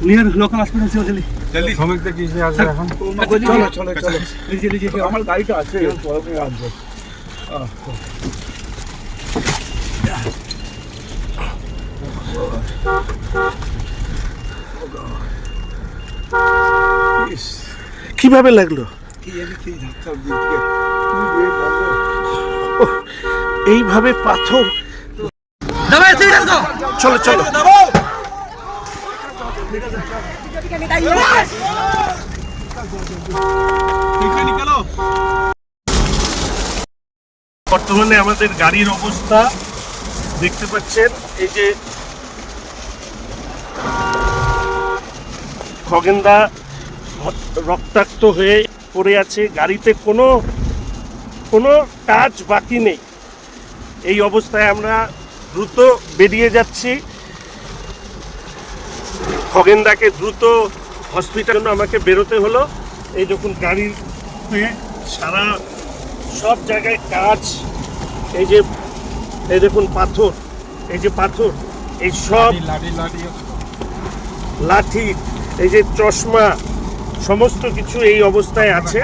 Near local হাসপাতাল চলে চলি জলদি এখন চলো চলো চলো আমার গাড়িটা আছে কীভাবে লাগল এইভাবে পাথর চলো চলো। বর্তমানে আমাদের গাড়ির অবস্থা দেখতে পাচ্ছেন এই যে খগেন্দা রক্তাক্ত হয়ে পড়ে আছে গাড়িতে কোনো কোনো কাজ বাকি নেই। এই অবস্থায় আমরা দ্রুত বেরিয়ে যাচ্ছি। খগেন্দাকে দ্রুত হসপিটাল আমাকে বেরোতে হলো। এই যখন গাড়ির সারা সব জায়গায় কাজ এই যে এই দেখুন পাথর এই যে পাথর এই সব লাঠি এই যে চশমা সমস্ত কিছু এই অবস্থায় আছে।